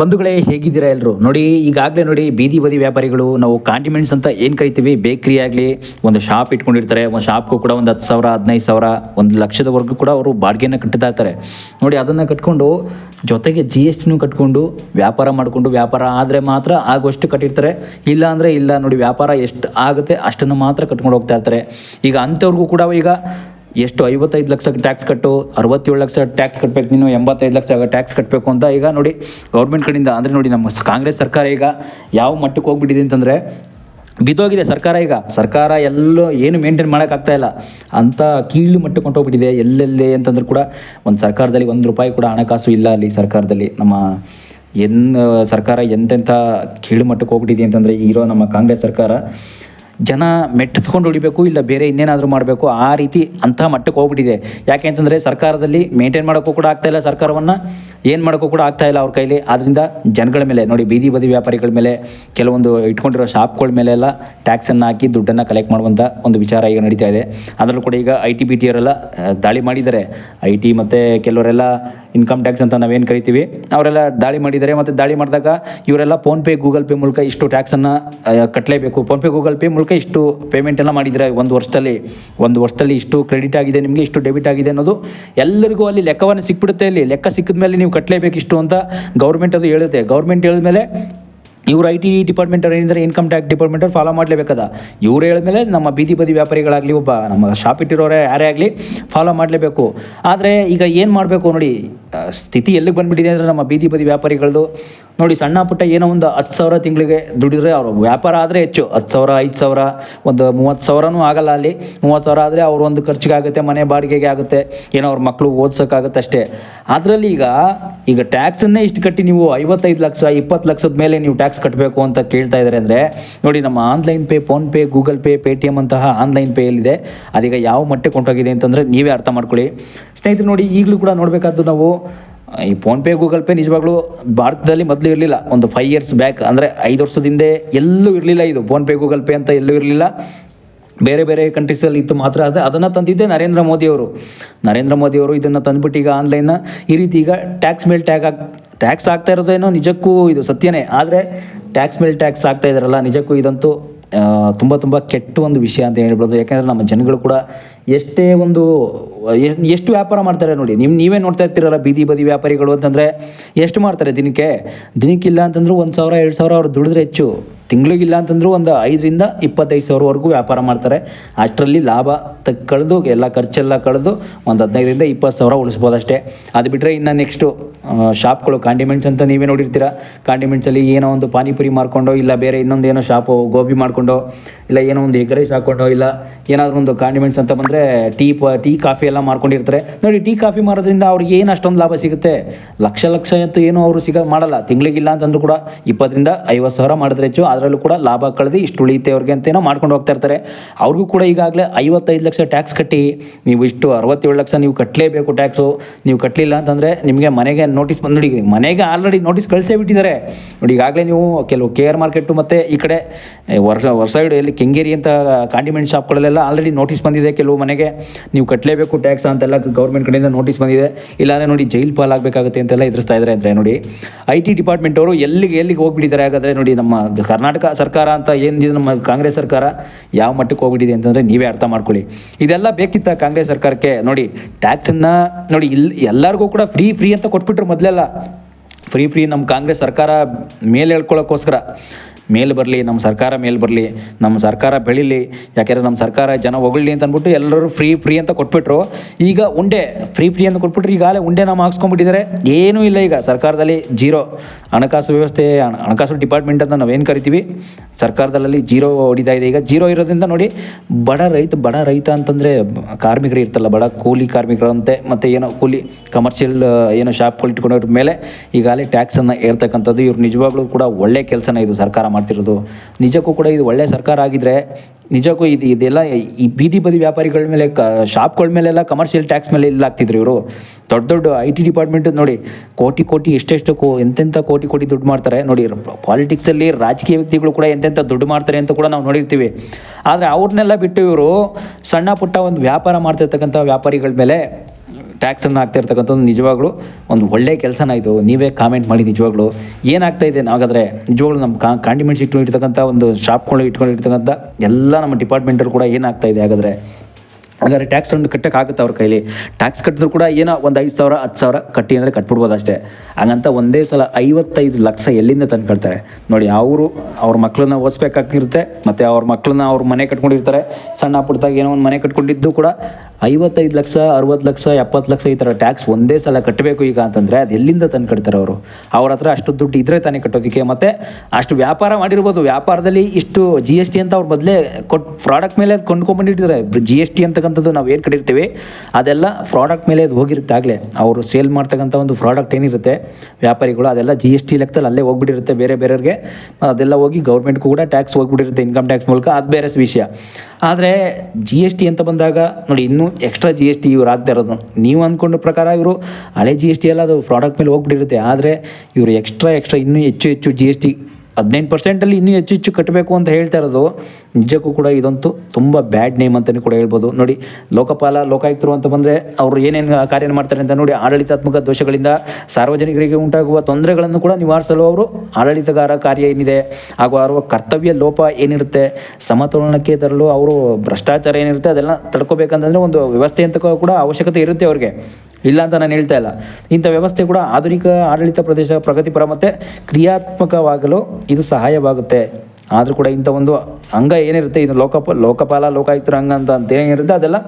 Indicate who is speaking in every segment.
Speaker 1: ಬಂಧುಗಳೇ, ಹೇಗಿದ್ದೀರಾ ಎಲ್ಲರೂ ನೋಡಿ, ಈಗಾಗಲೇ ನೋಡಿ, ಬೀದಿ ಬದಿ ವ್ಯಾಪಾರಿಗಳು, ನಾವು ಕಾಂಡಿಮೆಂಟ್ಸ್ ಅಂತ ಏನು ಕರಿತೀವಿ? ಬೇಕ್ರಿ ಆಗಲಿ, ಒಂದು ಶಾಪ್ ಇಟ್ಕೊಂಡಿರ್ತಾರೆ. ಒಂದು ಶಾಪ್ಗೂ ಕೂಡ ಒಂದು ಹತ್ತು ಸಾವಿರ, ಹದಿನೈದು ಸಾವಿರ, ಒಂದು ಲಕ್ಷದವರೆಗೂ ಕೂಡ ಅವರು ಬಾಡಿಗೆನ ಕಟ್ಟುತ್ತಾ ಇರ್ತಾರೆ. ನೋಡಿ, ಅದನ್ನು ಕಟ್ಕೊಂಡು, ಜೊತೆಗೆ ಜಿ ಎಸ್ ಟಿನೂ ಕಟ್ಕೊಂಡು, ವ್ಯಾಪಾರ ಮಾಡಿಕೊಂಡು, ವ್ಯಾಪಾರ ಆದರೆ ಮಾತ್ರ ಆಗುವಷ್ಟು ಕಟ್ಟಿರ್ತಾರೆ. ಇಲ್ಲ ಅಂದರೆ ಇಲ್ಲ, ನೋಡಿ, ವ್ಯಾಪಾರ ಎಷ್ಟು ಆಗುತ್ತೆ ಅಷ್ಟನ್ನು ಮಾತ್ರ ಕಟ್ಕೊಂಡು ಹೋಗ್ತಾ ಇರ್ತಾರೆ. ಈಗ ಅಂಥವ್ರಿಗೂ ಕೂಡ ಈಗ ಎಷ್ಟು ಐವತ್ತೈದು ಲಕ್ಷಕ್ಕೆ ಟ್ಯಾಕ್ಸ್ ಕಟ್ಟು, ಅರವತ್ತೇಳು ಲಕ್ಷ ಟ್ಯಾಕ್ಸ್ ಕಟ್ಟಬೇಕು ನೀನು ಎಂಬತ್ತೈದು ಲಕ್ಷ ಟ್ಯಾಕ್ಸ್ ಕಟ್ಟಬೇಕು ಅಂತ ಈಗ ನೋಡಿ ಗೌರ್ಮೆಂಟ್ ಕಡೆಯಿಂದ ಅಂದರೆ ನೋಡಿ ನಮ್ಮ ಕಾಂಗ್ರೆಸ್ ಸರ್ಕಾರ ಈಗ ಯಾವ ಮಟ್ಟಕ್ಕೆ ಹೋಗ್ಬಿಟ್ಟಿದೆ ಅಂತಂದರೆ ಬಿದ್ದೋಗಿದೆ ಸರ್ಕಾರ ಈಗ. ಸರ್ಕಾರ ಎಲ್ಲೋ ಏನು ಮೇಂಟೈನ್ ಮಾಡೋಕ್ಕಾಗ್ತಾ ಇಲ್ಲ. ಅಂತ ಕೀಳು ಮಟ್ಟಕ್ಕೆ ಹೊಂಟೋಗ್ಬಿಟ್ಟಿದೆ. ಎಲ್ಲೆಲ್ಲಿ ಅಂತಂದ್ರೆ ಕೂಡ ಒಂದು ಸರ್ಕಾರದಲ್ಲಿ ಒಂದು ರೂಪಾಯಿ ಕೂಡ ಹಣಕಾಸು ಇಲ್ಲ ಅಲ್ಲಿ ಸರ್ಕಾರದಲ್ಲಿ. ನಮ್ಮ ಎನ್ ಸರ್ಕಾರ ಎಂತೆಂಥ ಕೀಳು ಮಟ್ಟಕ್ಕೆ ಹೋಗ್ಬಿಟ್ಟಿದೆ ಅಂತಂದರೆ ಇರೋ ನಮ್ಮ ಕಾಂಗ್ರೆಸ್ ಸರ್ಕಾರ ಜನ ಮೆಟ್ಟಿಸ್ಕೊಂಡು ಉಳಿಬೇಕು ಇಲ್ಲ ಬೇರೆ ಇನ್ನೇನಾದರೂ ಮಾಡಬೇಕು, ಆ ರೀತಿ ಅಂತಹ ಮಟ್ಟಕ್ಕೆ ಹೋಗ್ಬಿಟ್ಟಿದೆ. ಯಾಕೆ ಅಂತಂದರೆ ಸರ್ಕಾರದಲ್ಲಿ ಮೇಂಟೈನ್ ಮಾಡೋಕ್ಕೂ ಕೂಡ ಆಗ್ತಾ ಇಲ್ಲ ಸರ್ಕಾರವನ್ನು, ಏನು ಮಾಡೋಕ್ಕೂ ಕೂಡ ಆಗ್ತಾ ಇಲ್ಲ ಅವ್ರ ಕೈಲಿ. ಆದ್ದರಿಂದ ಜನಗಳ ಮೇಲೆ, ನೋಡಿ ಬೀದಿ ಬದಿ ವ್ಯಾಪಾರಿಗಳ ಮೇಲೆ, ಕೆಲವೊಂದು ಇಟ್ಕೊಂಡಿರೋ ಶಾಪ್ಗಳ ಮೇಲೆ ಎಲ್ಲ ಟ್ಯಾಕ್ಸನ್ನು ಹಾಕಿ ದುಡ್ಡನ್ನು ಕಲೆಕ್ಟ್ ಮಾಡುವಂಥ ಒಂದು ವಿಚಾರ ಈಗ ನಡೀತಾ ಇದೆ. ಅದರಲ್ಲೂ ಕೂಡ ಈಗ ಐ ಟಿ ಬಿ ಟಿಯವರೆಲ್ಲ ದಾಳಿ ಮಾಡಿದ್ದಾರೆ. ಐ ಟಿ ಮತ್ತು ಕೆಲವರೆಲ್ಲ ಇನ್ಕಮ್ ಟ್ಯಾಕ್ಸ್ ಅಂತ ನಾವೇನು ಕರಿತೀವಿ? ಅವರೆಲ್ಲ ದಾಳಿ ಮಾಡಿದ್ದಾರೆ ಮತ್ತು ದಾಳಿ ಮಾಡಿದಾಗ ಇವರೆಲ್ಲ ಫೋನ್ಪೇ ಗೂಗಲ್ ಪೇ ಮೂಲಕ ಇಷ್ಟು ಟ್ಯಾಕ್ಸನ್ನು ಕಟ್ಟಲೇಬೇಕು ಫೋನ್ಪೇ ಗೂಗಲ್ ಪೇ ಮೂಲಕ ಇಷ್ಟು ಪೇಮೆಂಟ್ ಎಲ್ಲ ಮಾಡಿದರೆ ಒಂದು ವರ್ಷದಲ್ಲಿ ಒಂದು ವರ್ಷದಲ್ಲಿ ಇಷ್ಟು ಕ್ರೆಡಿಟ್ ಆಗಿದೆ, ನಿಮಗೆ ಇಷ್ಟು ಡೆಬಿಟ್ ಆಗಿದೆ ಅನ್ನೋದು ಎಲ್ಲರಿಗೂ ಅಲ್ಲಿ ಲೆಕ್ಕವನ್ನು ಸಿಕ್ಬಿಡುತ್ತೆ ಇಲ್ಲಿ. ಲೆಕ್ಕ ಸಿಕ್ಕಿದ ಮೇಲೆ ನೀವು ಕಟ್ಟಲೇಬೇಕು ಇಷ್ಟು ಅಂತ ಗೌರ್ಮೆಂಟ್ ಅದು ಹೇಳುತ್ತೆ. ಗೌರ್ಮೆಂಟ್ ಹೇಳಿದ್ಮೇಲೆ ಇವರು ಐ ಟಿ ಡಿಪಾರ್ಟ್ಮೆಂಟ್ ಅವ್ರು ಏನಿದ್ದಾರೆ ಇನ್ಕಮ್ ಟ್ಯಾಕ್ಸ್ ಡಿಪಾರ್ಟ್ಮೆಂಟ್ ಅವ್ರು ಫಾಲೋ ಮಾಡಲೇಬೇಕದ. ಇವ್ರು ಹೇಳಿದ್ಮೇಲೆ ನಮ್ಮ ಬೀದಿ ಬದಿ ವ್ಯಾಪಾರಿಗಳಾಗಲಿ, ಒಬ್ಬ ನಮ್ಮ ಶಾಪ್ ಇಟ್ಟಿರೋರೇ, ಯಾರೇ ಆಗಲಿ ಫಾಲೋ ಮಾಡಲೇಬೇಕು. ಆದರೆ ಈಗ ಏನು ಮಾಡಬೇಕು ನೋಡಿ ಸ್ಥಿತಿ ಎಲ್ಲಿಗೆ ಬಂದುಬಿಟ್ಟಿದೆ ಅಂದರೆ ನಮ್ಮ ಬೀದಿ ಬದಿ ವ್ಯಾಪಾರಿಗಳದು. ನೋಡಿ ಸಣ್ಣ ಪುಟ್ಟ ಏನೋ ಒಂದು ಹತ್ತು ಸಾವಿರ ತಿಂಗಳಿಗೆ ದುಡಿದ್ರೆ ಅವರು ವ್ಯಾಪಾರ ಆದರೆ ಹೆಚ್ಚು. ಹತ್ತು ಸಾವಿರ, ಐದು ಸಾವಿರ, ಒಂದು ಮೂವತ್ತು ಸಾವಿರನೂ ಆಗಲ್ಲ ಅಲ್ಲಿ. ಮೂವತ್ತು ಸಾವಿರ ಆದರೆ ಅವ್ರ ಒಂದು ಖರ್ಚಿಗಾಗುತ್ತೆ, ಮನೆ ಬಾಡಿಗೆಗೆ ಆಗುತ್ತೆ, ಏನೋ ಅವ್ರ ಮಕ್ಕಳು ಓದ್ಸೋಕ್ಕಾಗುತ್ತೆ ಅಷ್ಟೇ. ಅದರಲ್ಲಿ ಈಗ ಈಗ ಟ್ಯಾಕ್ಸನ್ನೇ ಇಷ್ಟು ಕಟ್ಟಿ ನೀವು ಐವತ್ತೈದು ಲಕ್ಷ, ಇಪ್ಪತ್ತು ಲಕ್ಷದ ಮೇಲೆ ನೀವು ಟ್ಯಾಕ್ಸ್ ಕಟ್ಟಬೇಕು ಅಂತ ಕೇಳ್ತಾ ಇದ್ದಾರೆ ಅಂದರೆ, ನೋಡಿ ನಮ್ಮ online pay PhonePe Google Pay Paytm ಅಂತಹ ಆನ್ಲೈನ್ ಪೇ ಎಲ್ಲಿದೆ, ಅದೀಗ ಯಾವ ಮಟ್ಟಕ್ಕೆ ಹೊಂಟೋಗಿದೆ ಅಂತಂದರೆ ನೀವೇ ಅರ್ಥ ಮಾಡ್ಕೊಳ್ಳಿ. ಸ್ನೇಹಿತರು ನೋಡಿ ಈಗಲೂ ಕೂಡ ನೋಡಬೇಕಾದ್ದು ನಾವು ಈ ಫೋನ್ಪೇ ಗೂಗಲ್ ಪೇ ನಿಜವಾಗ್ಲೂ ಭಾರತದಲ್ಲಿ ಮೊದಲು ಇರಲಿಲ್ಲ. ಒಂದು ಫೈವ್ ಇಯರ್ಸ್ ಬ್ಯಾಕ್ ಅಂದರೆ ಐದು ವರ್ಷದ ಹಿಂದೆ ಎಲ್ಲೂ ಇರಲಿಲ್ಲ ಇದು. ಫೋನ್ಪೇ ಗೂಗಲ್ ಪೇ ಅಂತ ಎಲ್ಲೂ ಇರಲಿಲ್ಲ. ಬೇರೆ ಬೇರೆ ಕಂಟ್ರೀಸಲ್ಲಿ ಇತ್ತು ಮಾತ್ರ. ಆದರೆ ಅದನ್ನು ತಂದಿದ್ದೆ ನರೇಂದ್ರ ಮೋದಿಯವರು ನರೇಂದ್ರ ಮೋದಿಯವರು ಇದನ್ನು ತಂದುಬಿಟ್ಟು ಈಗ ಆನ್ಲೈನ್ನ ಈ ರೀತಿ ಈಗ ಟ್ಯಾಕ್ಸ್ ಮೇಲೆ ಟ್ಯಾಗ್ ಆಗ್ ಟ್ಯಾಕ್ಸ್ ಆಗ್ತಾ ಇರೋದೇನೋ ನಿಜಕ್ಕೂ ಇದು ಸತ್ಯನೇ. ಆದರೆ ಟ್ಯಾಕ್ಸ್ ಮೇಲೆ ಟ್ಯಾಕ್ಸ್ ಆಗ್ತಾ ಇದ್ದಾರಲ್ಲ ನಿಜಕ್ಕೂ ಇದಂತೂ ತುಂಬ ತುಂಬ ಕೆಟ್ಟ ಒಂದು ವಿಷಯ ಅಂತ ಹೇಳ್ಬೋದು. ಯಾಕೆಂದರೆ ನಮ್ಮ ಜನಗಳು ಕೂಡ ಎಷ್ಟೇ ಒಂದು, ಎಷ್ಟು ವ್ಯಾಪಾರ ಮಾಡ್ತಾರೆ ನೋಡಿ. ನಿಮ್ಮ ನೀವೇ ನೋಡ್ತಾ ಇರ್ತೀರಲ್ಲ ಬೀದಿ ಬದಿ ವ್ಯಾಪಾರಿಗಳು ಅಂತಂದರೆ ಎಷ್ಟು ಮಾಡ್ತಾರೆ ದಿನಕ್ಕೆ? ದಿನಕ್ಕಿಲ್ಲ ಅಂತಂದ್ರೆ ಒಂದು ಸಾವಿರ, ಎರಡು ಸಾವಿರ ಅವ್ರು ದುಡಿದ್ರೆ ಹೆಚ್ಚು. ತಿಂಗಳಿಗಿಲ್ಲ ಅಂತಂದರೂ ಒಂದು ಐದರಿಂದ ಇಪ್ಪತ್ತೈದು ಸಾವಿರವರೆಗೂ ವ್ಯಾಪಾರ ಮಾಡ್ತಾರೆ. ಅಷ್ಟರಲ್ಲಿ ಲಾಭ ತ ಕಳೆದು ಎಲ್ಲ ಖರ್ಚೆಲ್ಲ ಕಳೆದು ಒಂದು ಹದಿನೈದರಿಂದ ಇಪ್ಪತ್ತು ಸಾವಿರ ಉಳಿಸ್ಬೋದು ಅಷ್ಟೇ ಅದು ಬಿಟ್ಟರೆ ಇನ್ನು ನೆಕ್ಸ್ಟು ಶಾಪ್ಗಳು ಕಾಂಡಿಮೆಂಟ್ಸ್ ಅಂತ ನೀವೇ ನೋಡಿರ್ತೀರ? ಕಾಂಡಿಮೆಂಟ್ಸಲ್ಲಿ ಏನೋ ಒಂದು ಪಾನಿಪುರಿ ಮಾರ್ಕೊಂಡು, ಇಲ್ಲ ಬೇರೆ ಇನ್ನೊಂದು ಏನೋ ಶಾಪು ಗೋಬಿ ಮಾಡಿಕೊಂಡೋ ಇಲ್ಲ ಏನೋ ಒಂದು ಎಗ್ ರೈಸ್ ಹಾಕ್ಕೊಂಡು ಇಲ್ಲ ಏನಾದರೂ ಒಂದು ಕಾಂಡಿಮೆಂಟ್ಸ್ ಅಂತ ಬಂದರೆ ಟೀ ಪ, ಟೀ, ಕಾಫಿ ಎಲ್ಲ ಮಾರ್ಕೊಂಡಿರ್ತಾರೆ. ನೋಡಿ, ಟೀ, ಕಾಫಿ ಮಾರೋದ್ರಿಂದ ಅವ್ರಿಗೆ ಏನು ಅಷ್ಟೊಂದು ಲಾಭ ಸಿಗುತ್ತೆ? ಲಕ್ಷ ಲಕ್ಷ ಅಂತೂ ಏನು ಅವರು ಸಿಗ ಮಾಡಲ್ಲ. ತಿಂಗಳಿಗಿಲ್ಲ ಅಂತಂದ್ರೂ ಕೂಡ ಇಪ್ಪತ್ತರಿಂದ ಐವತ್ತು ಸಾವಿರ ಮಾಡಿದ್ರೆ ಹೆಚ್ಚು. ಅದರಲ್ಲೂ ಕೂಡ ಲಾಭ ಕಳೆದು ಇಷ್ಟು ಉಳಿಯುತ್ತೆ ಅವ್ರಿಗೆ ಅಂತೇನೋ ಮಾಡ್ಕೊಂಡು ಹೋಗ್ತಾ ಇರ್ತಾರೆ. ಅವ್ರಿಗೂ ಕೂಡ ಈಗಾಗಲೇ ಐವತ್ತೈದು ಲಕ್ಷ ಟ್ಯಾಕ್ಸ್ ಕಟ್ಟಿ, ನೀವು ಇಷ್ಟು ಅರವತ್ತೇಳು ಲಕ್ಷ ನೀವು ಕಟ್ಟಲೇಬೇಕು ಟ್ಯಾಕ್ಸು ನೀವು ಕಟ್ಟಲಿಲ್ಲ ಅಂತಂದರೆ ನಿಮಗೆ ಮನೆಗೆ ನೋಟಿಸ್ ಬಂದು ನೋಡಿ, ಮನೆಗೆ ಆಲ್ರೆಡಿ ನೋಟಿಸ್ ಕಳಿಸೇ ಬಿಟ್ಟಿದ್ದಾರೆ. ನೋಡಿ, ಈಗಾಗಲೇ ನೀವು ಕೆಲವು ಕೆ ಆರ್ ಮಾರ್ಕೆಟು ಮತ್ತು ಈ ಕಡೆ ವರ್ಷ ವರ್ಷ ಎಲ್ಲಿ ಕೆಂಗೇರಿ ಅಂತ ಕಾಂಡಿಮೆಂಟ್ ಶಾಪ್ಗಳಲ್ಲೆಲ್ಲ ಆಲ್ರೆಡಿ ನೋಟಿಸ್ ಬಂದಿದೆ ಕೆಲವು ಮನೆಗೆ. ನೀವು ಕಟ್ಟಲೇಬೇಕು ಟ್ಯಾಕ್ಸ್ ಅಂತೆಲ್ಲ ಗೌರ್ಮೆಂಟ್ ಕಡೆಯಿಂದ ನೋಟಿಸ್ ಬಂದಿದೆ. ಇಲ್ಲಾಂದರೆ ನೋಡಿ ಜೈಲ್ ಪಾಲಾಗಬೇಕಾಗುತ್ತೆ ಅಂತೆಲ್ಲ ಎದುರಿಸ್ತಾ ಇದ್ದಾರೆ ಅಂದರೆ ನೋಡಿ ಐ ಟಿ ಡಿಪಾರ್ಟ್ಮೆಂಟ್ ಅವರು ಎಲ್ಲಿಗೆ ಎಲ್ಲಿಗೆ ಹೋಗ್ಬಿಟ್ಟಿದ್ದಾರೆ ಹಾಗಾದರೆ ನೋಡಿ ನಮ್ಮ ಕರ್ನಾಟಕ ಸರ್ಕಾರ ಅಂತ ಏನಿದೆ ನಮ್ಮ ಕಾಂಗ್ರೆಸ್ ಸರ್ಕಾರ ಯಾವ ಮಟ್ಟಕ್ಕೆ ಹೋಗ್ಬಿಟ್ಟಿದೆ ಅಂತಂದರೆ ನೀವೇ ಅರ್ಥ ಮಾಡ್ಕೊಳ್ಳಿ. ಇದೆಲ್ಲ ಬೇಕಿತ್ತ ಕಾಂಗ್ರೆಸ್ ಸರ್ಕಾರಕ್ಕೆ? ನೋಡಿ ಟ್ಯಾಕ್ಸನ್ನು ನೋಡಿ ಇಲ್ಲಿ ಎಲ್ಲರಿಗೂ ಕೂಡ ಫ್ರೀ ಫ್ರೀ ಅಂತ ಕೊಟ್ಬಿಟ್ರು ಮೊದಲೆಲ್ಲ. ಫ್ರೀ ಫ್ರೀ ನಮ್ಮ ಕಾಂಗ್ರೆಸ್ ಸರ್ಕಾರ ಮೇಲೆ ಹೇಳ್ಕೊಳ್ಳೋಕ್ಕೋಸ್ಕರ. ಮೇಲ್ ಬರಲಿ ನಮ್ಮ ಸರ್ಕಾರ ಮೇಲೆ ಬರಲಿ ನಮ್ಮ ಸರ್ಕಾರ ಬೆಳೀಲಿ, ಯಾಕೆಂದರೆ ನಮ್ಮ ಸರ್ಕಾರ ಜನ ಹೊಗಳಿ ಅಂತ ಅಂದ್ಬಿಟ್ಟು ಎಲ್ಲರೂ ಫ್ರೀ ಫ್ರೀ ಅಂತ ಕೊಟ್ಬಿಟ್ರು. ಈಗ ಉಂಡೆ ಫ್ರೀ ಫ್ರೀ ಅಂತ ಕೊಟ್ಬಿಟ್ರು, ಈಗಾಗಲೇ ಉಂಡೆ ನಾವು ಹಾಕ್ಸ್ಕೊಂಡ್ಬಿಟ್ಟಿದ್ದಾರೆ ಏನೂ ಇಲ್ಲ ಈಗ ಸರ್ಕಾರದಲ್ಲಿ, ಜೀರೋ. ಹಣಕಾಸು ವ್ಯವಸ್ಥೆ, ಹಣ- ಹಣಕಾಸು ಡಿಪಾರ್ಟ್ಮೆಂಟ್ ಅಂತ ನಾವೇನು ಕರಿತೀವಿ? ಸರ್ಕಾರದಲ್ಲಿ ಜೀರೋ ಹೊಡಿತಾ ಇದೆ. ಈಗ ಜೀರೋ ಇರೋದ್ರಿಂದ ನೋಡಿ, ಬಡ ರೈತ ಬಡ ರೈತ ಅಂತಂದರೆ ಕಾರ್ಮಿಕರು ಇರ್ತಲ್ಲ ಬಡ ಕೂಲಿ ಕಾರ್ಮಿಕರಂತೆ ಮತ್ತು ಏನೋ ಕೂಲಿ ಕಮರ್ಷಿಯಲ್ ಏನೋ ಶಾಪ್ಗಳು ಇಟ್ಕೊಂಡಿರೋ ಮೇಲೆ ಈಗಾಗಲೇ ಟ್ಯಾಕ್ಸನ್ನು ಏರ್ತಕ್ಕಂಥದ್ದು ಇವ್ರು ನಿಜವಾಗ್ಲೂ ಕೂಡ ಒಳ್ಳೆ ಕೆಲಸನ ಇದು ಸರ್ಕಾರ ಮಾಡ್ತಿರೋದು ನಿಜಕ್ಕೂ ಕೂಡ ಇದು ಒಳ್ಳೆ ಸರ್ಕಾರ ಆಗಿದ್ರೆ, ನಿಜಕ್ಕೂ ಇದು ಇದೆಲ್ಲ ಈ ಬೀದಿ ಬದಿ ವ್ಯಾಪಾರಿಗಳ ಮೇಲೆ, ಕ, ಶಾಪ್ಗಳ ಮೇಲೆಲ್ಲ ಕಮರ್ಷಿಯಲ್ ಟ್ಯಾಕ್ಸ್ ಮೇಲೆ ಇಲ್ಲಾಗ್ತಿದ್ರು ಇವರು. ದೊಡ್ಡ ದೊಡ್ಡ ಐ ಟಿ ಡಿಪಾರ್ಟ್ಮೆಂಟ್ ನೋಡಿ, ಕೋಟಿ ಕೋಟಿ ಎಷ್ಟೆಷ್ಟು ಕೋ ಎಂತೆಂಥ ಕೋಟಿ ಕೋಟಿ ದುಡ್ಡು ಮಾಡ್ತಾರೆ. ನೋಡಿ ಪಾಲಿಟಿಕ್ಸಲ್ಲಿ ರಾಜಕೀಯ ವ್ಯಕ್ತಿಗಳು ಕೂಡ ಎಂತೆಂಥ ದುಡ್ಡು ಮಾಡ್ತಾರೆ ಅಂತ ಕೂಡ ನಾವು ನೋಡಿರ್ತೀವಿ. ಆದರೆ ಅವ್ರನ್ನೆಲ್ಲ ಬಿಟ್ಟು ಇವರು ಸಣ್ಣ ಪುಟ್ಟ ಒಂದು ವ್ಯಾಪಾರ ಮಾಡ್ತಿರ್ತಕ್ಕಂಥ ವ್ಯಾಪಾರಿಗಳ ಮೇಲೆ ಟ್ಯಾಕ್ಸನ್ನು ಹಾಕ್ತಾ ಇರ್ತಕ್ಕಂಥದ್ದು ನಿಜವಾಗ್ಲೂ ಒಂದು ಒಳ್ಳೆಯ ಕೆಲಸನ ಆಯಿತು ನೀವೇ ಕಾಮೆಂಟ್ ಮಾಡಿ ನಿಜವಾಗ್ಲೂ. ಏನಾಗ್ತಾ ಇದೆ ಹಾಗಾದರೆ ನಿಜವಾಗ್ಲೂ ನಮ್ಮ ಕಾ ಕಾಂಡಿಮೆಂಟ್ಸ್ ಇಟ್ಕೊಂಡಿರ್ತಕ್ಕಂಥ ಒಂದು ಶಾಪ್ಗಳು ಇಟ್ಕೊಂಡಿರ್ತಕ್ಕಂಥ ಎಲ್ಲ ನಮ್ಮ ಡಿಪಾರ್ಟ್ಮೆಂಟರು ಕೂಡ ಏನಾಗ್ತಾ ಇದೆ ಹಾಗಾದರೆ ಹಾಗಾದ್ರೆ ಟ್ಯಾಕ್ಸ್ ಒಂದು ಕಟ್ಟೋಕ್ಕಾಗುತ್ತೆ ಅವ್ರ ಕೈಲಿ? ಟ್ಯಾಕ್ಸ್ ಕಟ್ಟಿದ್ರು ಕೂಡ ಏನೋ ಒಂದು ಐದು ಸಾವಿರ, ಹತ್ತು ಸಾವಿರ ಕಟ್ಟಿ ಅಂದರೆ ಕಟ್ಬಿಡ್ಬೋದು ಅಷ್ಟೇ. ಹಾಗಂತ ಒಂದೇ ಸಲ ಐವತ್ತೈದು ಲಕ್ಷ ಎಲ್ಲಿಂದ ತಂದ್ಕೊಳ್ತಾರೆ ನೋಡಿ, ಅವರು ಅವ್ರ ಮಕ್ಕಳನ್ನ ಓದಿಸ್ಬೇಕಾಗಿರುತ್ತೆ ಮತ್ತು ಅವ್ರ ಮಕ್ಕಳನ್ನ ಅವ್ರ ಮನೆ ಕಟ್ಕೊಂಡಿರ್ತಾರೆ. ಸಣ್ಣ ಪುಟ್ಟದಾಗ ಏನೋ ಒಂದು ಮನೆ ಕಟ್ಕೊಂಡಿದ್ದು ಕೂಡ ಐವತ್ತೈದು ಲಕ್ಷ, ಅರವತ್ತು ಲಕ್ಷ, ಎಪ್ಪತ್ತು ಲಕ್ಷ ಈ ಥರ ಟ್ಯಾಕ್ಸ್ ಒಂದೇ ಸಲ ಕಟ್ಟಬೇಕು ಈಗ ಅಂತಂದರೆ ಅದು ಎಲ್ಲಿಂದ ತಂದು ಕಟ್ತಾರೆ ಅವರು? ಅವ್ರ ಹತ್ರ ಅಷ್ಟು ದುಡ್ಡು ಇದ್ರೆ ತಾನೇ ಕಟ್ಟೋದಕ್ಕೆ, ಮತ್ತು ಅಷ್ಟು ವ್ಯಾಪಾರ ಮಾಡಿರ್ಬೋದು. ವ್ಯಾಪಾರದಲ್ಲಿ ಇಷ್ಟು ಜಿ ಎಸ್ ಟಿ ಅಂತ ಅವ್ರ ಬದಲೇ ಕೊಟ್ಟು ಪ್ರಾಡಕ್ಟ್ ಮೇಲೆ ಕೊಂಡ್ಕೊಂಡ್ಬಂದಿರ್ತಾರೆ ಜಿ ಎಸ್ ಟಿ ಅಂತಕ್ಕಂಥದ್ದು ನಾವು ಏನು ಕಟ್ಟಿರ್ತೀವಿ, ಅದೆಲ್ಲ ಪ್ರಾಡಕ್ಟ್ ಮೇಲೆ ಅದು ಹೋಗಿರುತ್ತೆ ಆಗಲೇ. ಅವರು ಸೇಲ್ ಮಾಡ್ತಕ್ಕಂಥ ಒಂದು ಪ್ರಾಡಕ್ಟ್ ಏನಿರುತ್ತೆ, ವ್ಯಾಪಾರಿಗಳು ಅದೆಲ್ಲ ಜಿ ಎಸ್ ಟಿ ಲೆಕ್ಕದಲ್ಲಿ ಅಲ್ಲೇ ಹೋಗ್ಬಿಟ್ಟಿರುತ್ತೆ ಬೇರೆ ಬೇರೆಯವ್ರಿಗೆ. ಅದೆಲ್ಲ ಹೋಗಿ ಗೌರ್ಮೆಂಟ್ಗೂ ಕೂಡ ಟ್ಯಾಕ್ಸ್ ಹೋಗ್ಬಿಟ್ಟಿರುತ್ತೆ ಇನ್ಕಮ್ ಟ್ಯಾಕ್ಸ್ ಮೂಲಕ, ಅದು ಬೇರೆ ವಿಷಯ. ಆದರೆ ಜಿ ಎಸ್ ಟಿ ಅಂತ ಬಂದಾಗ, ನೋಡಿ ಇನ್ನೂ ಎಕ್ಸ್ಟ್ರಾ ಜಿ ಎಸ್ ಟಿ ಇವ್ರು ಆಗ್ತಾ ಇರೋದು. ನೀವು ಅಂದ್ಕೊಂಡ ಪ್ರಕಾರ ಇವರು ಹಳೆ ಜಿ ಎಸ್ ಟಿ ಎಲ್ಲ ಅದು ಪ್ರಾಡಕ್ಟ್ ಮೇಲೆ ಹೋಗ್ಬಿಟ್ಟಿರುತ್ತೆ. ಆದರೆ ಇವರು ಎಕ್ಸ್ಟ್ರಾ ಎಕ್ಸ್ಟ್ರಾ ಇನ್ನೂ ಹೆಚ್ಚು ಹೆಚ್ಚು ಜಿ ಎಸ್ ಟಿ ಹದಿನೆಂಟು ಪರ್ಸೆಂಟಲ್ಲಿ ಇನ್ನೂ ಹೆಚ್ಚು ಹೆಚ್ಚು ಕಟ್ಟಬೇಕು ಅಂತ ಹೇಳ್ತಾ ಇರೋದು, ನಿಜಕ್ಕೂ ಕೂಡ ಇದಂತೂ ತುಂಬ ಬ್ಯಾಡ್ ನೇಮ್ ಅಂತಲೇ ಕೂಡ ಹೇಳ್ಬೋದು. ನೋಡಿ, ಲೋಕಪಾಲ, ಲೋಕಾಯುಕ್ತರು ಅಂತ ಬಂದರೆ ಅವರು ಏನೇನು ಕಾರ್ಯ ಮಾಡ್ತಾರೆ ಅಂತ ನೋಡಿ, ಆಡಳಿತಾತ್ಮಕ ದೋಷಗಳಿಂದ ಸಾರ್ವಜನಿಕರಿಗೆ ಉಂಟಾಗುವ ತೊಂದರೆಗಳನ್ನು ಕೂಡ ನಿವಾರಿಸಲು ಅವರು ಆಡಳಿತಗಾರ ಕಾರ್ಯ ಏನಿದೆ, ಹಾಗೂ ಅವರ ಕರ್ತವ್ಯ ಲೋಪ ಏನಿರುತ್ತೆ, ಸಮತೋಲನಕ್ಕೆ ತರಲು ಅವರು ಭ್ರಷ್ಟಾಚಾರ ಏನಿರುತ್ತೆ, ಅದೆಲ್ಲ ತಡ್ಕೋಬೇಕಂತಂದರೆ ಒಂದು ವ್ಯವಸ್ಥೆ ಅಂತ ಕೂಡ ಅವಶ್ಯಕತೆ ಇರುತ್ತೆ ಅವ್ರಿಗೆ. ಇಲ್ಲ ಅಂತ ನಾನು ಹೇಳ್ತಾ ಇಲ್ಲ. ಇಂಥ ವ್ಯವಸ್ಥೆ ಕೂಡ ಆಧುನಿಕ ಆಡಳಿತ ಪ್ರದೇಶ ಪ್ರಗತಿಪರ ಮತ್ತು ಕ್ರಿಯಾತ್ಮಕವಾಗಲು ಇದು ಸಹಾಯವಾಗುತ್ತೆ. ಆದರೂ ಕೂಡ ಇಂಥ ಒಂದು ಅಂಗ ಏನಿರುತ್ತೆ, ಇದು ಲೋಕಪ, ಲೋಕಪಾಲ, ಲೋಕಾಯುಕ್ತರ ಅಂಗ ಅಂತ ಅಂತ ಏನಿರುತ್ತೆ, ಅದೆಲ್ಲ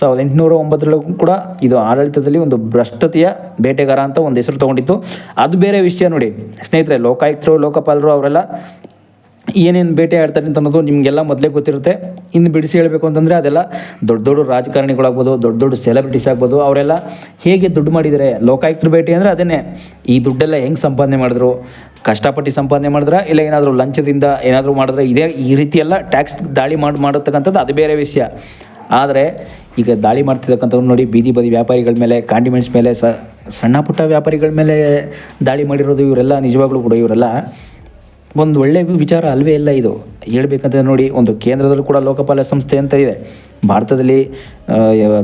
Speaker 1: ಸಾವಿರದ ಎಂಟುನೂರ ಒಂಬತ್ತರಲ್ಲೂ ಕೂಡ ಇದು ಆಡಳಿತದಲ್ಲಿ ಒಂದು ಭ್ರಷ್ಟತೆಯ ಬೇಟೆಗಾರ ಅಂತ ಒಂದು ಹೆಸರು ತೊಗೊಂಡಿತ್ತು. ಅದು ಬೇರೆ ವಿಷಯ ನೋಡಿ. ಸ್ನೇಹಿತರೆ, ಲೋಕಾಯುಕ್ತರು, ಲೋಕಪಾಲರು ಅವರೆಲ್ಲ ಏನೇನು ಬೇಟೆ ಆಡ್ತಾರೆ ಅಂತ ಅನ್ನೋದು ನಿಮಗೆಲ್ಲ ಮೊದಲೇ ಗೊತ್ತಿರುತ್ತೆ. ಇನ್ನು ಬಿಡಿಸಿ ಹೇಳಬೇಕು ಅಂತಂದರೆ ಅದೆಲ್ಲ ದೊಡ್ಡ ದೊಡ್ಡ ರಾಜಕಾರಣಿಗಳಾಗ್ಬೋದು, ದೊಡ್ಡ ದೊಡ್ಡ ಸೆಲೆಬ್ರಿಟೀಸ್ ಆಗ್ಬೋದು, ಅವರೆಲ್ಲ ಹೇಗೆ ದುಡ್ಡು ಮಾಡಿದರೆ ಲೋಕಾಯುಕ್ತರ ಭೇಟಿ ಅಂದರೆ ಅದನ್ನೇ. ಈ ದುಡ್ಡೆಲ್ಲ ಹೆಂಗೆ ಸಂಪಾದನೆ ಮಾಡಿದ್ರು? ಕಷ್ಟಪಟ್ಟು ಸಂಪಾದನೆ ಮಾಡಿದ್ರೆ? ಇಲ್ಲ ಏನಾದರೂ ಲಂಚದಿಂದ ಏನಾದರೂ ಮಾಡಿದ್ರೆ? ಇದೇ ಈ ರೀತಿಯೆಲ್ಲ ಟ್ಯಾಕ್ಸ್ ದಾಳಿ ಮಾಡಿ ಮಾಡತಕ್ಕಂಥದ್ದು ಅದು ಬೇರೆ ವಿಷಯ. ಆದರೆ ಈಗ ದಾಳಿ ಮಾಡ್ತಿರ್ತಕ್ಕಂಥವ್ರು ನೋಡಿ, ಬೀದಿ ಬದಿ ವ್ಯಾಪಾರಿಗಳ ಮೇಲೆ ಕಾಂಡಿಮೆಂಟ್ಸ್ ಮೇಲೆ ಸಣ್ಣ ಪುಟ್ಟ ವ್ಯಾಪಾರಿಗಳ ಮೇಲೆ ದಾಳಿ ಮಾಡಿರೋದು ಇವರೆಲ್ಲ ನಿಜವಾಗ್ಲೂ ಕೂಡ ಇವರೆಲ್ಲ ಒಂದು ಒಳ್ಳೆ ವಿಚಾರ ಅಲ್ವೇ ಇಲ್ಲ ಇದು. ಹೇಳಬೇಕಂತ ನೋಡಿ, ಒಂದು ಕೇಂದ್ರದಲ್ಲೂ ಕೂಡ ಲೋಕಪಾಲ ಸಂಸ್ಥೆ ಅಂತ ಇದೆ. ಭಾರತದಲ್ಲಿ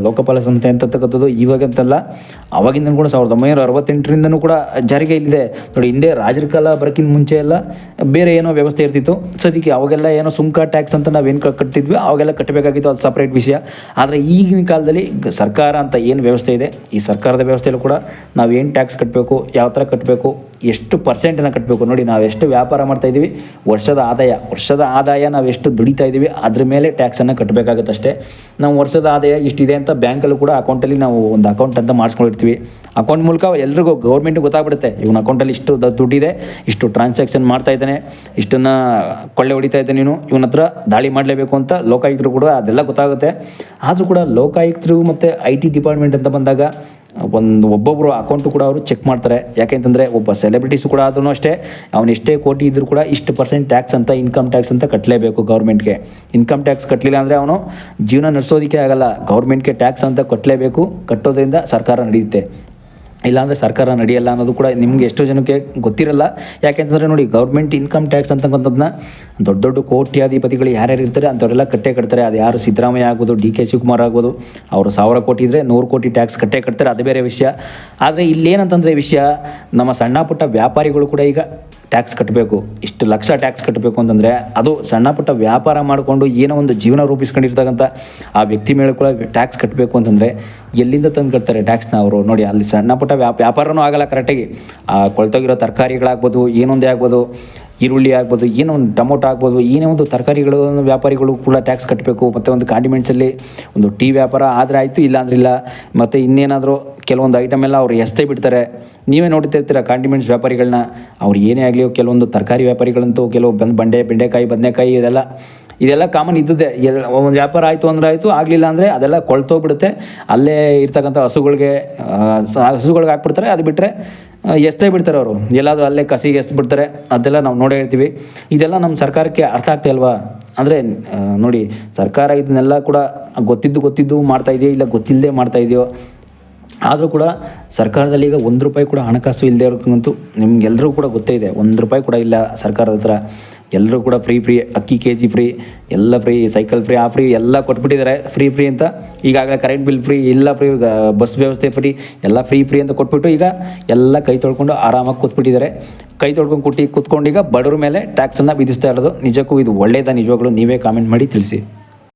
Speaker 1: ಲೋಕಪಾಲ ಸಂಸ್ಥೆ ಅಂತಕ್ಕಂಥದ್ದು ಇವಾಗಂತಲ್ಲ ಅವಾಗಿಂದ ಕೂಡ ಸಾವಿರದ ಒಂಬೈನೂರ ಅರವತ್ತೆಂಟರಿಂದನೂ ಕೂಡ ಜಾರಿಗೆ ಇಲ್ಲಿದೆ. ನೋಡಿ, ಹಿಂದೆ ರಾಜರ ಕಾಲ ಬರೋಕ್ಕಿಂತ ಮುಂಚೆ ಎಲ್ಲ ಬೇರೆ ಏನೋ ವ್ಯವಸ್ಥೆ ಇರ್ತಿತ್ತು. ಸದ್ಯಕ್ಕೆ ಅವಾಗೆಲ್ಲ ಏನೋ ಸುಂಕ ಟ್ಯಾಕ್ಸ್ ಅಂತ ನಾವೇನು ಕಟ್ತಿದ್ವಿ, ಅವಾಗೆಲ್ಲ ಕಟ್ಟಬೇಕಾಗಿತ್ತು, ಅದು ಸಪ್ರೇಟ್ ವಿಷಯ. ಆದರೆ ಈಗಿನ ಕಾಲದಲ್ಲಿ ಸರ್ಕಾರ ಅಂತ ಏನು ವ್ಯವಸ್ಥೆ ಇದೆ, ಈ ಸರ್ಕಾರದ ವ್ಯವಸ್ಥೆಯಲ್ಲೂ ಕೂಡ ನಾವು ಏನು ಟ್ಯಾಕ್ಸ್ ಕಟ್ಟಬೇಕು ಯಾವ ಥರ ಕಟ್ಟಬೇಕು ಎಷ್ಟು ಪರ್ಸೆಂಟನ್ನು ಕಟ್ಟಬೇಕು ನೋಡಿ, ನಾವು ಎಷ್ಟು ವ್ಯಾಪಾರ ಮಾಡ್ತಾ ಇದ್ದೀವಿ, ವರ್ಷದ ಆದಾಯ ವರ್ಷದ ಆದಾಯ ನಾವು ಎಷ್ಟು ದುಡಿತಾ ಇದ್ದೀವಿ, ಅದ್ರ ಮೇಲೆ ಟ್ಯಾಕ್ಸನ್ನು ಕಟ್ಟಬೇಕಾಗುತ್ತೆ ಅಷ್ಟೇ ನಾವು ವರ್ಷದ ಆದಾಯ ಇಷ್ಟಿದೆ ಅಂತ ಬ್ಯಾಂಕಲ್ಲೂ ಕೂಡ ಅಕೌಂಟಲ್ಲಿ ನಾವು ಒಂದು ಅಕೌಂಟ್ ಅಂತ ಮಾಡಿಸ್ಕೊಂಡಿರ್ತೀವಿ. ಅಕೌಂಟ್ ಮೂಲಕ ಎಲ್ರಿಗೂ ಗೌರ್ಮೆಂಟ್ಗೆ ಗೊತ್ತಾಗ್ಬಿಡುತ್ತೆ. ಇವನ ಅಕೌಂಟಲ್ಲಿ ಇಷ್ಟು ದುಡ್ಡಿದೆ, ಇಷ್ಟು ಟ್ರಾನ್ಸಾಕ್ಷನ್ ಮಾಡ್ತಾ ಇದ್ದಾನೆ, ಇಷ್ಟನ್ನು ಕೊಳ್ಳೆ ಹೊಡಿತಾ ಇದ್ದಾನೆ ನೀನು ಇವನ ಹತ್ರ ದಾಳಿ ಮಾಡಲೇಬೇಕು ಅಂತ ಲೋಕಾಯುಕ್ತರು ಕೂಡ ಅದೆಲ್ಲ ಗೊತ್ತಾಗುತ್ತೆ. ಆದರೂ ಕೂಡ ಲೋಕಾಯುಕ್ತರು ಮತ್ತು ಐ ಟಿ ಡಿಪಾರ್ಟ್ಮೆಂಟ್ ಅಂತ ಬಂದಾಗ ಒಂದು ಒಬ್ಬೊಬ್ಬರು ಅಕೌಂಟು ಕೂಡ ಅವರು ಚೆಕ್ ಮಾಡ್ತಾರೆ. ಯಾಕೆಂತಂದರೆ ಒಬ್ಬ ಸೆಲೆಬ್ರಿಟೀಸು ಕೂಡ ಆದ್ರೂ ಅಷ್ಟೇ, ಅವನು ಎಷ್ಟೇ ಕೋಟಿ ಇದ್ದರೂ ಕೂಡ ಇಷ್ಟು ಪರ್ಸೆಂಟ್ ಟ್ಯಾಕ್ಸ್ ಅಂತ ಇನ್ಕಮ್ ಟ್ಯಾಕ್ಸ್ ಅಂತ ಕಟ್ಟಲೇಬೇಕು ಗೌರ್ಮೆಂಟ್ಗೆ ಇನ್ಕಮ್ ಟ್ಯಾಕ್ಸ್ ಕಟ್ಟಲಿಲ್ಲ ಅಂದರೆ ಅವನು ಜೀವನ ನಡೆಸೋದಕ್ಕೆ ಆಗಲ್ಲ. ಗೌರ್ಮೆಂಟ್ಗೆ ಟ್ಯಾಕ್ಸ್ ಅಂತ ಕಟ್ಟಲೇಬೇಕು ಕಟ್ಟೋದ್ರಿಂದ ಸರ್ಕಾರ ನಡೆಯುತ್ತೆ. ಇಲ್ಲಾಂದರೆ ಸರ್ಕಾರ ನಡೆಯಲ್ಲ ಅನ್ನೋದು ಕೂಡ ನಿಮ್ಗೆ ಎಷ್ಟೋ ಜನಕ್ಕೆ ಗೊತ್ತಿರಲ್ಲ. ಯಾಕೆಂತಂದರೆ ನೋಡಿ ಗೌರ್ಮೆಂಟ್ ಇನ್ಕಮ್ ಟ್ಯಾಕ್ಸ್ ಅಂತಕ್ಕಂಥದ್ದನ್ನ ದೊಡ್ಡ ದೊಡ್ಡ ಕೋಟ್ಯಾಧಿಪತಿಗಳು ಯಾರ್ಯಾರು ಇರ್ತಾರೆ, ಅಂಥವರೆಲ್ಲ ಕಟ್ಟೆ ಕಟ್ತಾರೆ. ಅದು ಯಾರು ಸಿದ್ದರಾಮಯ್ಯ ಆಗ್ಬೋದು, ಡಿ ಕೆ ಶಿವಕುಮಾರ್ ಆಗ್ಬೋದು, ಅವರು ಸಾವಿರ ಕೋಟಿ ಇದ್ದರೆ ನೂರು ಕೋಟಿ ಟ್ಯಾಕ್ಸ್ ಕಟ್ಟೆ ಕಟ್ತಾರೆ. ಅದು ಬೇರೆ ವಿಷಯ. ಆದರೆ ಇಲ್ಲೇನಂತಂದರೆ ವಿಷಯ, ನಮ್ಮ ಸಣ್ಣ ಪುಟ್ಟ ವ್ಯಾಪಾರಿಗಳು ಕೂಡ ಈಗ ಟ್ಯಾಕ್ಸ್ ಕಟ್ಟಬೇಕು, ಇಷ್ಟು ಲಕ್ಷ ಟ್ಯಾಕ್ಸ್ ಕಟ್ಟಬೇಕು ಅಂತಂದರೆ ಅದು ಸಣ್ಣ ಪುಟ್ಟ ವ್ಯಾಪಾರ ಮಾಡಿಕೊಂಡು ಏನೋ ಒಂದು ಜೀವನ ರೂಪಿಸ್ಕೊಂಡಿರ್ತಕ್ಕಂಥ ಆ ವ್ಯಕ್ತಿ ಮೇಲೆ ಕೂಡ ಟ್ಯಾಕ್ಸ್ ಕಟ್ಟಬೇಕು ಅಂತಂದರೆ ಎಲ್ಲಿಂದ ತಂದು ಕಟ್ತಾರೆ ಟ್ಯಾಕ್ಸ್ನ ಅವರು? ನೋಡಿ, ಅಲ್ಲಿ ಸಣ್ಣ ಪುಟ್ಟ ವ್ಯಾಪ ವ್ಯಾಪಾರನೂ ಆಗಲ್ಲ ಕರೆಕ್ಟಾಗಿ ಆ ಕೊಳ್ತೋಗಿರೋ ತರಕಾರಿಗಳಾಗ್ಬೋದು, ಏನೊಂದೇ ಆಗ್ಬೋದು. ಈರುಳ್ಳಿ ಆಗ್ಬೋದು, ಏನೋ ಒಂದು ಟೊಮೊಟೊ ಆಗ್ಬೋದು, ಏನೇ ಒಂದು ತರಕಾರಿಗಳು ವ್ಯಾಪಾರಿಗಳು ಕೂಡ ಟ್ಯಾಕ್ಸ್ ಕಟ್ಟಬೇಕು ಮತ್ತು ಒಂದು ಕಾಂಡಿಮೆಂಟ್ಸಲ್ಲಿ ಒಂದು ಟೀ ವ್ಯಾಪಾರ ಆದರೆ ಆಯಿತು ಇಲ್ಲ ಅಂದ್ರೆ ಇಲ್ಲ. ಮತ್ತು ಇನ್ನೇನಾದರೂ ಕೆಲವೊಂದು ಐಟಮ್ ಎಲ್ಲ ಅವ್ರು ಎಸ್ತೇ ಬಿಡ್ತಾರೆ. ನೀವೇ ನೋಡ್ತಿರ್ತೀರ ಕಾಂಡಿಮೆಂಟ್ಸ್ ವ್ಯಾಪಾರಿಗಳನ್ನ ಅವ್ರು ಏನೇ ಆಗಲಿ ಕೆಲವೊಂದು ತರಕಾರಿ ವ್ಯಾಪಾರಿಗಳಂತೂ ಕೆಲವು ಬಂದು ಬಂಡೆ, ಬೆಂಡೆಕಾಯಿ, ಬದನೆಕಾಯಿ ಇದೆಲ್ಲ ಇದೆಲ್ಲ ಕಾಮನ್ ಇದ್ದದ್ದೇ. ಎಲ್ಲ ಒಂದು ವ್ಯಾಪಾರ ಆಯಿತು ಅಂದ್ರೆ ಆಯಿತು, ಆಗಲಿಲ್ಲ ಅಂದರೆ ಅದೆಲ್ಲ ಕೊಳ್ತೋಗ್ಬಿಡುತ್ತೆ. ಅಲ್ಲೇ ಇರ್ತಕ್ಕಂಥ ಹಸುಗಳಿಗೆ ಹಸುಗಳಿಗೆ ಹಾಕ್ಬಿಡ್ತಾರೆ. ಅದು ಬಿಟ್ಟರೆ ಎಸ್ತೇ ಬಿಡ್ತಾರೆ ಅವರು. ಎಲ್ಲಾದರೂ ಅಲ್ಲೇ ಕಸಿಗೆ ಎಸ್ ಬಿಡ್ತಾರೆ, ಅದೆಲ್ಲ ನಾವು ನೋಡೇ ಇರ್ತೀವಿ. ಇದೆಲ್ಲ ನಮ್ಮ ಸರ್ಕಾರಕ್ಕೆ ಅರ್ಥ ಆಗ್ತಾ ಇಲ್ವಾ? ಅಂದರೆ ನೋಡಿ, ಸರ್ಕಾರ ಇದನ್ನೆಲ್ಲ ಕೂಡ ಗೊತ್ತಿದ್ದು ಗೊತ್ತಿದ್ದು ಮಾಡ್ತಾ ಇದೆಯೋ ಇಲ್ಲ ಗೊತ್ತಿಲ್ಲದೆ ಮಾಡ್ತಾ ಇದೆಯೋ? ಆದರೂ ಕೂಡ ಸರ್ಕಾರದಲ್ಲಿ ಈಗ ಒಂದು ರೂಪಾಯಿ ಕೂಡ ಹಣಕಾಸು ಇಲ್ಲದೆ ಇರೋಕ್ಕಂತೂ ನಿಮ್ಗೆಲ್ಲರೂ ಕೂಡ ಗೊತ್ತೇ ಇದೆ. ಒಂದು ರೂಪಾಯಿ ಕೂಡ ಇಲ್ಲ ಸರ್ಕಾರದ ಹತ್ರ. ಎಲ್ಲರೂ ಕೂಡ ಫ್ರೀ ಫ್ರೀ ಅಕ್ಕಿ ಕೆ ಜಿ ಫ್ರೀ ಎಲ್ಲ ಫ್ರೀ ಸೈಕಲ್ ಫ್ರೀ ಆ ಫ್ರೀ ಎಲ್ಲ ಕೊಟ್ಬಿಟ್ಟಿದ್ದಾರೆ. ಫ್ರೀ ಫ್ರೀ ಅಂತ ಈಗಾಗಲೇ ಕರೆಂಟ್ ಬಿಲ್ ಫ್ರೀ ಎಲ್ಲ ಫ್ರೀ ಬಸ್ ವ್ಯವಸ್ಥೆ ಫ್ರೀ ಎಲ್ಲ ಫ್ರೀ ಫ್ರೀ ಅಂತ ಕೊಟ್ಬಿಟ್ಟು ಈಗ ಎಲ್ಲ ಕೈ ತೊಳ್ಕೊಂಡು ಆರಾಮಾಗಿ ಕೂತ್ಬಿಟ್ಟಿದ್ದಾರೆ. ಕೈ ತೊಳ್ಕೊಂಡು ಕುಟ್ಟಿ ಕೂತ್ಕೊಂಡು ಈಗ ಬಡವ್ರ ಮೇಲೆ ಟ್ಯಾಕ್ಸನ್ನು ವಿಧಿಸ್ತಾ ಇರೋದು ನಿಜಕ್ಕೂ ಇದು ಒಳ್ಳೆಯದ ನಿಜವಾಗ್ಲೂ ನೀವೇ ಕಾಮೆಂಟ್ ಮಾಡಿ ತಿಳಿಸಿ.